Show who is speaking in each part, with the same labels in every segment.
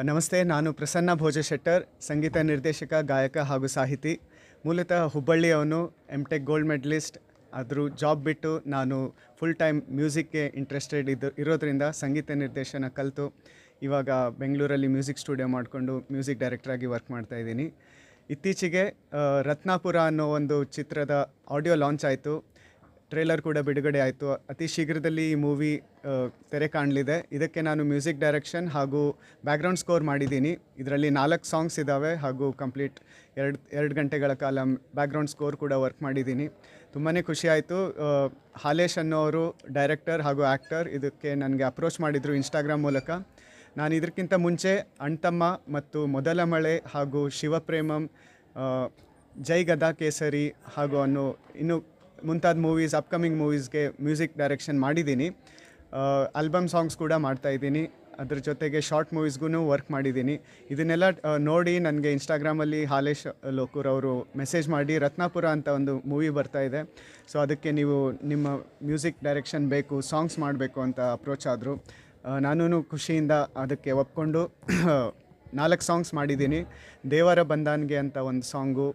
Speaker 1: ನಮಸ್ತೆ, ನಾನು ಪ್ರಸನ್ನ ಭೋಜ ಶೆಟ್ಟರ್ ಸಂಗೀತ ನಿರ್ದೇಶಕ, ಗಾಯಕ ಹಾಗೂ ಸಾಹಿತಿ. ಮೂಲತಃ ಹುಬ್ಬಳ್ಳಿಯವನು ಎಂ ಟೆಕ್ ಗೋಲ್ಡ್ ಮೆಡಲಿಸ್ಟ್ ಆದರೂ ಜಾಬ್ ಬಿಟ್ಟು ನಾನು ಫುಲ್ ಟೈಮ್ ಮ್ಯೂಸಿಕ್ಗೆ ಇಂಟ್ರೆಸ್ಟೆಡ್ ಇದ್ದು ಇರೋದ್ರಿಂದ ಸಂಗೀತ ನಿರ್ದೇಶನ ಕಲಿತು. ಇವಾಗ ಬೆಂಗಳೂರಲ್ಲಿ ಮ್ಯೂಸಿಕ್ ಸ್ಟುಡಿಯೋ ಮಾಡಿಕೊಂಡು ಮ್ಯೂಸಿಕ್ ಡೈರೆಕ್ಟ್ರಾಗಿ ವರ್ಕ್ ಮಾಡ್ತಾ ಇದ್ದೀನಿ. ಇತ್ತೀಚೆಗೆ ರತ್ನಾಪುರ ಅನ್ನೋ ಒಂದು ಚಿತ್ರದ ಆಡಿಯೋ ಲಾಂಚ್ ಆಯಿತು. ಟ್ರೇಲರ್ ಕೂಡ ಬಿಡುಗಡೆ ಆಯಿತು. ಅತಿ ಶೀಘ್ರದಲ್ಲಿ ಈ ಮೂವಿ ತೆರೆ ಕಾಣಲಿದೆ. ಇದಕ್ಕೆ ನಾನು ಮ್ಯೂಸಿಕ್ ಡೈರೆಕ್ಷನ್ ಹಾಗೂ ಬ್ಯಾಕ್ಗ್ರೌಂಡ್ ಸ್ಕೋರ್ ಮಾಡಿದ್ದೀನಿ. ಇದರಲ್ಲಿ ನಾಲ್ಕು ಸಾಂಗ್ಸ್ ಇದ್ದಾವೆ ಹಾಗೂ ಕಂಪ್ಲೀಟ್ ಎರಡು ಎರಡು ಗಂಟೆಗಳ ಕಾಲ ಬ್ಯಾಕ್ಗ್ರೌಂಡ್ ಸ್ಕೋರ್ ಕೂಡ ವರ್ಕ್ ಮಾಡಿದ್ದೀನಿ. ತುಂಬಾ ಖುಷಿ ಆಯಿತು. ಹಾಲೇಶ್ ಅನ್ನೋರು ಡೈರೆಕ್ಟರ್ ಹಾಗೂ ಆ್ಯಕ್ಟರ್ ಇದಕ್ಕೆ ನನಗೆ ಅಪ್ರೋಚ್ ಮಾಡಿದರು ಇನ್ಸ್ಟಾಗ್ರಾಮ್ ಮೂಲಕ. ನಾನು ಇದಕ್ಕಿಂತ ಮುಂಚೆ ಅಣ್ತಮ್ಮ ಮತ್ತು ಮೊದಲ ಮಳೆ ಹಾಗೂ ಶಿವಪ್ರೇಮಂ ಜೈ ಗದಾ ಕೇಸರಿ ಹಾಗೂ ಅನ್ನೋ ಇನ್ನು ಮುಂತಾದ ಮೂವೀಸ್ ಅಪ್ಕಮಿಂಗ್ ಮೂವೀಸ್ಗೆ ಮ್ಯೂಸಿಕ್ ಡೈರೆಕ್ಷನ್ ಮಾಡಿದ್ದೀನಿ. ಆಲ್ಬಮ್ ಸಾಂಗ್ಸ್ ಕೂಡ ಮಾಡ್ತಾ ಇದ್ದೀನಿ. ಅದ್ರ ಜೊತೆಗೆ ಶಾರ್ಟ್ ಮೂವೀಸ್ಗೂ ವರ್ಕ್ ಮಾಡಿದ್ದೀನಿ. ಇದನ್ನೆಲ್ಲ ನೋಡಿ ನನಗೆ ಇನ್ಸ್ಟಾಗ್ರಾಮಲ್ಲಿ ಹಾಲೇಶ್ ಲೋಕೂರ್ ಅವರು ಮೆಸೇಜ್ ಮಾಡಿ ರತ್ನಾಪುರ ಅಂತ ಒಂದು ಮೂವಿ ಬರ್ತಾ ಇದೆ. ಸೊ ಅದಕ್ಕೆ ನೀವು ನಿಮ್ಮ ಮ್ಯೂಸಿಕ್ ಡೈರೆಕ್ಷನ್ ಬೇಕು ಸಾಂಗ್ಸ್ ಮಾಡಬೇಕು ಅಂತ ಅಪ್ರೋಚ್ ಆದರು. ನಾನೂ ಖುಷಿಯಿಂದ ಅದಕ್ಕೆ ಒಪ್ಕೊಂಡು, ನಾಲ್ಕು ಸಾಂಗ್ಸ್ ಮಾಡಿದ್ದೀನಿ. ದೇವರ ಬಂದಾನ್ಗೆ ಅಂತ ಒಂದು ಸಾಂಗು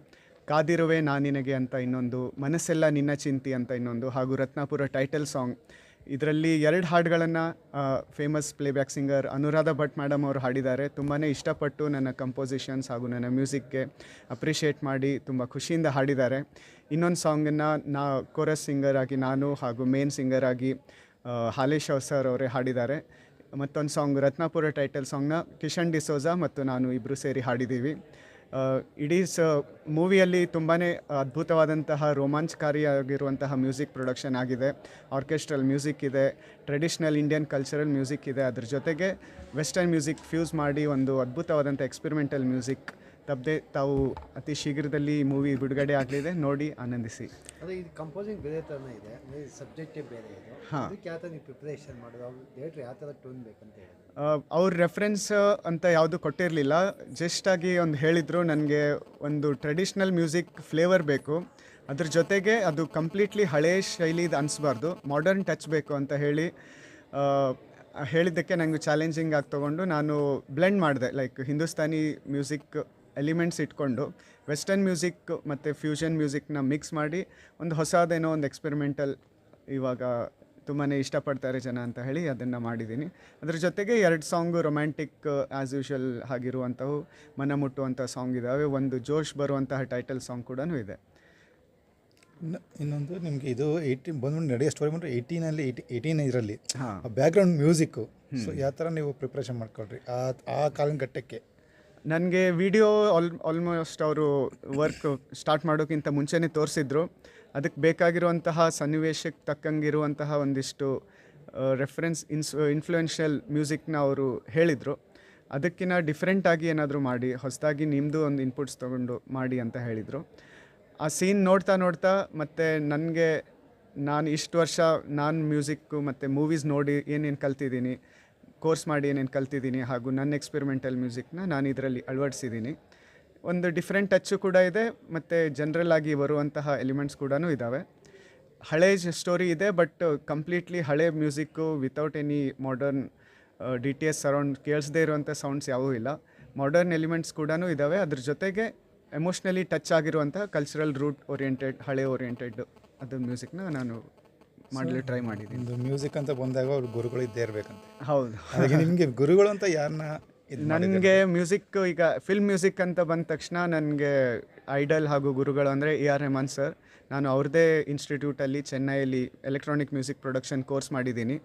Speaker 1: ಕಾದಿರುವೆ ನಾನಿನಗೆ ಅಂತ ಇನ್ನೊಂದು, ಮನಸ್ಸೆಲ್ಲ ನಿನ್ನ ಚಿಂತಿ ಅಂತ ಇನ್ನೊಂದು, ಹಾಗೂ ರತ್ನಾಪುರ ಟೈಟಲ್ ಸಾಂಗ್ ಇದರಲ್ಲಿ ಎರಡು ಹಾಡುಗಳನ್ನು famous playback singer Anuradha Bhat madam ಅವರು ಹಾಡಿದ್ದಾರೆ. ತುಂಬಾ ಇಷ್ಟಪಟ್ಟು ನನ್ನ ಕಂಪೋಸಿಷನ್ಸ್ ಹಾಗೂ ನನ್ನ ಮ್ಯೂಸಿಕ್ಗೆ ಅಪ್ರಿಷಿಯೇಟ್ ಮಾಡಿ ತುಂಬ ಖುಷಿಯಿಂದ ಹಾಡಿದ್ದಾರೆ. ಇನ್ನೊಂದು ಸಾಂಗನ್ನು ನಾ ಕೋರಸ್ ಸಿಂಗರ್ ಆಗಿ ನಾನು ಹಾಗೂ ಮೇನ್ ಸಿಂಗರ್ ಆಗಿ ಹಾಲೇಶ್ ಸರ್ ಅವರೇ ಹಾಡಿದ್ದಾರೆ. ಮತ್ತೊಂದು ಸಾಂಗ್ ರತ್ನಾಪುರ ಟೈಟಲ್ ಸಾಂಗ್ನ ಕಿಶನ್ ಡಿಸೋಜಾ ಮತ್ತು ನಾನು ಇಬ್ಬರು ಸೇರಿ ಹಾಡಿದ್ದೀವಿ. ಇಡೀ ಸ ಮೂವಿಯಲ್ಲಿ ತುಂಬಾ ಅದ್ಭುತವಾದಂತಹ ರೋಮಾಂಚಕಾರಿಯಾಗಿರುವಂತಹ ಮ್ಯೂಸಿಕ್ ಪ್ರೊಡಕ್ಷನ್ ಆಗಿದೆ. ಆರ್ಕೆಸ್ಟ್ರಲ್ ಮ್ಯೂಸಿಕ್ ಇದೆ, ಟ್ರೆಡಿಷ್ನಲ್ ಇಂಡಿಯನ್ ಕಲ್ಚರಲ್ ಮ್ಯೂಸಿಕ್ ಇದೆ. ಅದ್ರ ಜೊತೆಗೆ ವೆಸ್ಟರ್ನ್ ಮ್ಯೂಸಿಕ್ ಫ್ಯೂಸ್ ಮಾಡಿ ಒಂದು ಅದ್ಭುತವಾದಂಥ ಎಕ್ಸ್ಪೆರಿಮೆಂಟಲ್ ಮ್ಯೂಸಿಕ್ ತಪ್ಪದೆ ತಾವು ಅತಿ ಶೀಘ್ರದಲ್ಲಿ ಮೂವಿ ಬಿಡುಗಡೆ ಆಗಲಿದೆ ನೋಡಿ ಆನಂದಿಸಿ.
Speaker 2: ಅದೇ ಇದು ಕಂಪೋಸಿಂಗ್ ಬೇರೆ ಥರನೇ ಇದೆ. ಸಬ್ಜೆಕ್ಟೇ ಬೇರೆ ಇದೆ.
Speaker 1: ಹಾ.
Speaker 2: ಅದಕ್ಕೆ ಯಾವ ಥರ ನೀವು ಪ್ರಿಪ್ರೇಷನ್ ಮಾಡೋದು? ಅವ್ರು ಡೇಟ್ರ್ ಯಾವ ಥರ ಟೋನ್ ಬೇಕಂತ ಹೇಳಿ
Speaker 1: ಅವ್ರ ರೆಫರೆನ್ಸ್ ಅಂತ ಯಾವುದು ಕೊಟ್ಟಿರಲಿಲ್ಲ. ಜಸ್ಟಾಗಿ ಆಗಿ ಒಂದು ಹೇಳಿದರು ನನಗೆ ಒಂದು ಟ್ರೆಡಿಷ್ನಲ್ ಮ್ಯೂಸಿಕ್ ಫ್ಲೇವರ್ ಬೇಕು. ಅದ್ರ ಜೊತೆಗೆ ಅದು ಕಂಪ್ಲೀಟ್ಲಿ ಹಳೇ ಶೈಲಿದು ಅನಿಸ್ಬಾರ್ದು. ಮಾಡರ್ನ್ ಟಚ್ ಬೇಕು ಅಂತ ಹೇಳಿ ಹೇಳಿದ್ದಕ್ಕೆ ನನಗೆ ಚಾಲೆಂಜಿಂಗ್ ಆಗಿ ತೊಗೊಂಡು ನಾನು ಬ್ಲೆಂಡ್ ಮಾಡಿದೆ. ಲೈಕ್ ಹಿಂದೂಸ್ತಾನಿ ಮ್ಯೂಸಿಕ್ ಎಲಿಮೆಂಟ್ಸ್ ಇಟ್ಕೊಂಡು ವೆಸ್ಟರ್ನ್ ಮ್ಯೂಸಿಕ್ ಮತ್ತು ಫ್ಯೂಷನ್ ಮ್ಯೂಸಿಕ್ನ ಮಿಕ್ಸ್ ಮಾಡಿ ಒಂದು ಹೊಸದೇನೋ ಒಂದು ಎಕ್ಸ್ಪೆರಿಮೆಂಟಲ್ ಇವಾಗ ತುಂಬಾ ಇಷ್ಟಪಡ್ತಾರೆ ಜನ ಅಂತ ಹೇಳಿ ಅದನ್ನು ಮಾಡಿದ್ದೀನಿ. ಅದ್ರ ಜೊತೆಗೆ ಎರಡು ಸಾಂಗು ರೊಮ್ಯಾಂಟಿಕ್ ಆ್ಯಸ್ ಯೂಶುವಲ್ ಆಗಿರುವಂಥವು ಮನ ಮುಟ್ಟುವಂಥ ಸಾಂಗ್ ಇದ್ದಾವೆ ಒಂದು ಜೋಶ್ ಬರುವಂತಹ ಟೈಟಲ್ ಸಾಂಗ್ ಕೂಡ ಇದೆ.
Speaker 3: ಇನ್ನೊಂದು ನಿಮಗೆ ಇದು ಏಯ್ಟಿ ಬಂದ್ಬಿಟ್ಟು ನಡೆಯೋ ಸ್ಟೋರಿ ಬಂದರೆ ಏಯ್ಟೀನಲ್ಲಿ ಏಯ್ಟಿ ಏಯ್ಟೀನ್ ಇದರಲ್ಲಿ ಬ್ಯಾಕ್ಗ್ರೌಂಡ್ ಮ್ಯೂಸಿಕ್ಕು ಸೊ ಯಾವ ಥರ ನೀವು ಪ್ರಿಪ್ರೇಷನ್ ಮಾಡ್ಕೊಳ್ರಿ? ಆ ಆ ಕಾಲಿನ ಘಟ್ಟಕ್ಕೆ
Speaker 1: ನನಗೆ ವಿಡಿಯೋ ಆಲ್ ಆಲ್ಮೋಸ್ಟ್ ಅವರು ವರ್ಕ್ ಸ್ಟಾರ್ಟ್ ಮಾಡೋಕ್ಕಿಂತ ಮುಂಚೆನೇ ತೋರಿಸಿದ್ರು. ಅದಕ್ಕೆ ಬೇಕಾಗಿರುವಂತಹ ಸನ್ನಿವೇಶಕ್ಕೆ ತಕ್ಕಂಗಿರುವಂತಹ ಒಂದಿಷ್ಟು ರೆಫರೆನ್ಸ್ ಇನ್ಸ್ ಇನ್ಫ್ಲೂಯೆನ್ಷಿಯಲ್ ಮ್ಯೂಸಿಕ್ನ ಅವರು ಹೇಳಿದರು. ಅದಕ್ಕಿಂತ ಡಿಫ್ರೆಂಟಾಗಿ ಏನಾದರೂ ಮಾಡಿ, ಹೊಸದಾಗಿ ನಿಮ್ಮದು ಒಂದು ಇನ್ಪುಟ್ಸ್ ತೊಗೊಂಡು ಮಾಡಿ ಅಂತ ಹೇಳಿದರು. ಆ ಸೀನ್ ನೋಡ್ತಾ ನೋಡ್ತಾ ಮತ್ತು ನನಗೆ, ನಾನು ಇಷ್ಟು ವರ್ಷ ನಾನು ಮ್ಯೂಸಿಕ್ಕು ಮತ್ತು ಮೂವೀಸ್ ನೋಡಿ ಏನೇನು ಕಲ್ತಿದ್ದೀನಿ ಕೋರ್ಸ್ ಮಾಡಿ ಏನೇನು ಕಲ್ತಿದ್ದೀನಿ ಹಾಗೂ ನನ್ನ ಎಕ್ಸ್ಪೆರಿಮೆಂಟಲ್ ಮ್ಯೂಸಿಕ್ನ ನಾನು ಇದರಲ್ಲಿ ಅಳವಡಿಸಿದ್ದೀನಿ. ಒಂದು ಡಿಫ್ರೆಂಟ್ ಟಚ್ಚು ಕೂಡ ಇದೆ, ಮತ್ತು ಜನರಲ್ ಆಗಿ ಬರುವಂತಹ ಎಲಿಮೆಂಟ್ಸ್ ಕೂಡ ಇದ್ದಾವೆ ಹಳೆ ಸ್ಟೋರಿ ಇದೆ ಬಟ್ ಕಂಪ್ಲೀಟ್ಲಿ ಹಳೆ music without any modern D T S surround ಕೇಳಿಸದೇ ಇರುವಂಥ ಸೌಂಡ್ಸ್ ಯಾವೂ ಇಲ್ಲ. ಮಾಡರ್ನ್ ಎಲಿಮೆಂಟ್ಸ್ ಕೂಡ ಇದ್ದಾವೆ ಅದ್ರ ಜೊತೆಗೆ ಎಮೋಷ್ನಲಿ ಟಚ್ ಆಗಿರುವಂಥ ಕಲ್ಚರಲ್ ರೂಟ್ ಓರಿಯೆಂಟೆಡ್ ಹಳೆ ಓರಿಯೆಂಟೆಡ್ ಅದು ಮ್ಯೂಸಿಕ್ನ ನಾನು ಮಾಡಲು ಟ್ರೈ ಮಾಡಿದ್ದೀನಿ.
Speaker 3: ಒಂದು ಮ್ಯೂಸಿಕ್ ಅಂತ ಬಂದಾಗ ಅವ್ರು ಗುರುಗಳು ಇದ್ದೇ ಇರಬೇಕಂತ.
Speaker 1: ಹೌದು.
Speaker 3: ಹಾಗೆ ನಿಮಗೆ ಗುರುಗಳು ಅಂತ ಯಾರನ್ನ
Speaker 1: ನನಗೆ ಮ್ಯೂಸಿಕ್ ಈಗ ಫಿಲ್ಮ್ ಮ್ಯೂಸಿಕ್ ಅಂತ ಬಂದ ತಕ್ಷಣ ನನಗೆ ಐಡಲ್ ಹಾಗೂ ಗುರುಗಳು ಅಂದರೆ ಎ ಆರ್ ರೆಹಮಾನ್ ಸರ್ ನಾನು ಅವ್ರದೇ ಇನ್ಸ್ಟಿಟ್ಯೂಟಲ್ಲಿ ಚೆನ್ನೈಯಲ್ಲಿ ಎಲೆಕ್ಟ್ರಾನಿಕ್ ಮ್ಯೂಸಿಕ್ ಪ್ರೊಡಕ್ಷನ್ ಕೋರ್ಸ್ ಮಾಡಿದ್ದೀನಿ.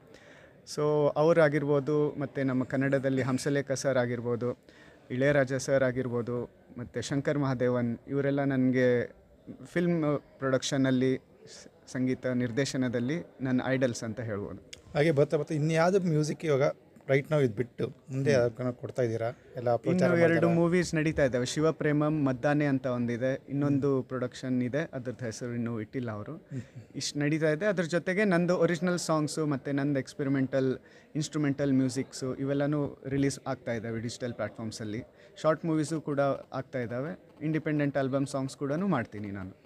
Speaker 1: ಸೊ ಅವರಾಗಿರ್ಬೋದು ಮತ್ತು ನಮ್ಮ ಕನ್ನಡದಲ್ಲಿ ಹಂಸಲೇಖ ಸರ್ ಆಗಿರ್ಬೋದು ಇಳೆಯರಾಜ ಸರ್ ಆಗಿರ್ಬೋದು ಮತ್ತು ಶಂಕರ್ ಮಹಾದೇವನ್ ಇವರೆಲ್ಲ ನನಗೆ ಫಿಲ್ಮ್ ಪ್ರೊಡಕ್ಷನಲ್ಲಿ ಸಂಗೀತ ನಿರ್ದೇಶನದಲ್ಲಿ ನನ್ನ ಐಡಲ್ಸ್ ಅಂತ ಹೇಳ್ಬೋದು.
Speaker 3: ಹಾಗೆ ಬರ್ತಾ ಬರ್ತಾ ಇನ್ಯಾವುದು ಮ್ಯೂಸಿಕ್ ಇವಾಗ ರೈಟ್ ನಾವು ಇದು ಬಿಟ್ಟು ಮುಂದೆ ಯಾವ್ದನ್ನ ಕೊಡ್ತಾ ಇದ್ದೀರಾ? ಎಲ್ಲ
Speaker 1: ಇನ್ನೂ ಎರಡು ಮೂವೀಸ್ ನಡೀತಾ ಇದ್ದಾವೆ. ಶಿವಪ್ರೇಮಂ ಮದ್ದಾನೆ ಅಂತ ಒಂದಿದೆ. ಇನ್ನೊಂದು ಪ್ರೊಡಕ್ಷನ್ ಇದೆ. ಅದ್ರದ್ದು ಹೆಸರು ಇನ್ನೂ ಇಟ್ಟಿಲ್ಲ ಅವರು. ಇಷ್ಟು ನಡೀತಾ ಇದೆ. ಅದ್ರ ಜೊತೆಗೆ ನಂದು ಒರಿಜಿನಲ್ ಸಾಂಗ್ಸು ಮತ್ತು ನಂದು ಎಕ್ಸ್ಪೆರಿಮೆಂಟಲ್ ಇನ್ಸ್ಟ್ರೂಮೆಂಟಲ್ ಮ್ಯೂಸಿಕ್ಸು ಇವೆಲ್ಲನೂ ರಿಲೀಸ್ ಆಗ್ತಾ ಇದ್ದಾವೆ ಡಿಜಿಟಲ್ ಪ್ಲ್ಯಾಟ್ಫಾರ್ಮ್ಸಲ್ಲಿ ಶಾರ್ಟ್ ಮೂವೀಸು ಕೂಡ ಆಗ್ತಾ ಇದ್ದಾವೆ. ಇಂಡಿಪೆಂಡೆಂಟ್ ಆಲ್ಬಮ್ ಸಾಂಗ್ಸ್ ಕೂಡ ಮಾಡ್ತೀನಿ ನಾನು.